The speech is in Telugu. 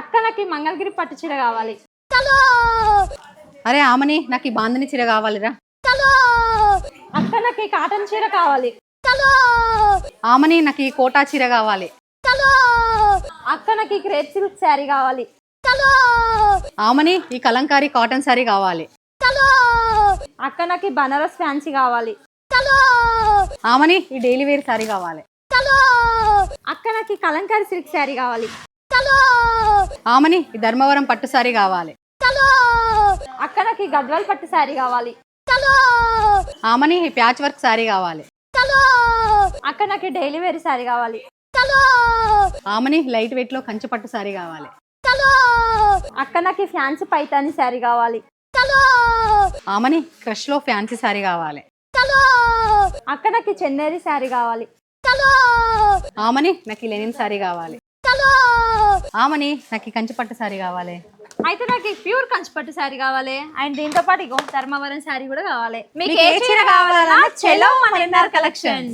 అక్క నాకు ఈ మంగళగిరి పట్టు చీర కావాలి. అరే ఆమని నాకు ఈ బాందని చీర కావాలిరా. అక్క నాకు ఈ కాటన్ చీర కావాలి. ఆమని నాకు ఈ కోటా చీర కావాలి. అక్క నాకు ఈ క్రేప్ సిల్క్ శారీ కావాలి. ఆమని ఈ కలంకారీ కాటన్ సారీ కావాలి. అక్క నాకు ఈ బనారస్ ఫ్యాన్సీ కావాలి. ఆమని ఈ డైలీ వేర్ సారీ కావాలి. అక్క నాకు ఈ కలంకారీ సిల్క్ శారీ కావాలి. ఆమని ఈ ధర్మవరం పట్టు సారీ కావాలి. అక్క నాకు ఈ గద్వాల్ పట్టు శారీ కావాలి. ఆమని ఈ ప్యాచ్ వర్క్ సారీ కావాలి. అక్క నాకు ఈ డైలీ వేర్ శారీ కావాలి. ఆమని లైట్ వెయిట్లో కంచి పట్టు సారీ కావాలి. అక్క నాకు ఫ్యాన్సీ పైతాని శారీ కావాలి. ఆమని క్రష్లో ఫ్యాన్సీ సారీ కావాలి. అక్క నాకు చెన్నేరి శారీ కావాలి. ఆమని నాకు లెనిన్ సారీ కావాలి. ఆమని నాకు ఈ కంచి పట్టు సారీ కావాలి. అయితే నాకు ఈ ప్యూర్ కంచి పట్టు శారీ కావాలి. అండ్ దీంతో పాటు ఇగో ధర్మవరం శారీ కూడా కావాలి. మీకు ఏ చీర కావాలన్నా చెలో మణిందర్ కలెక్షన్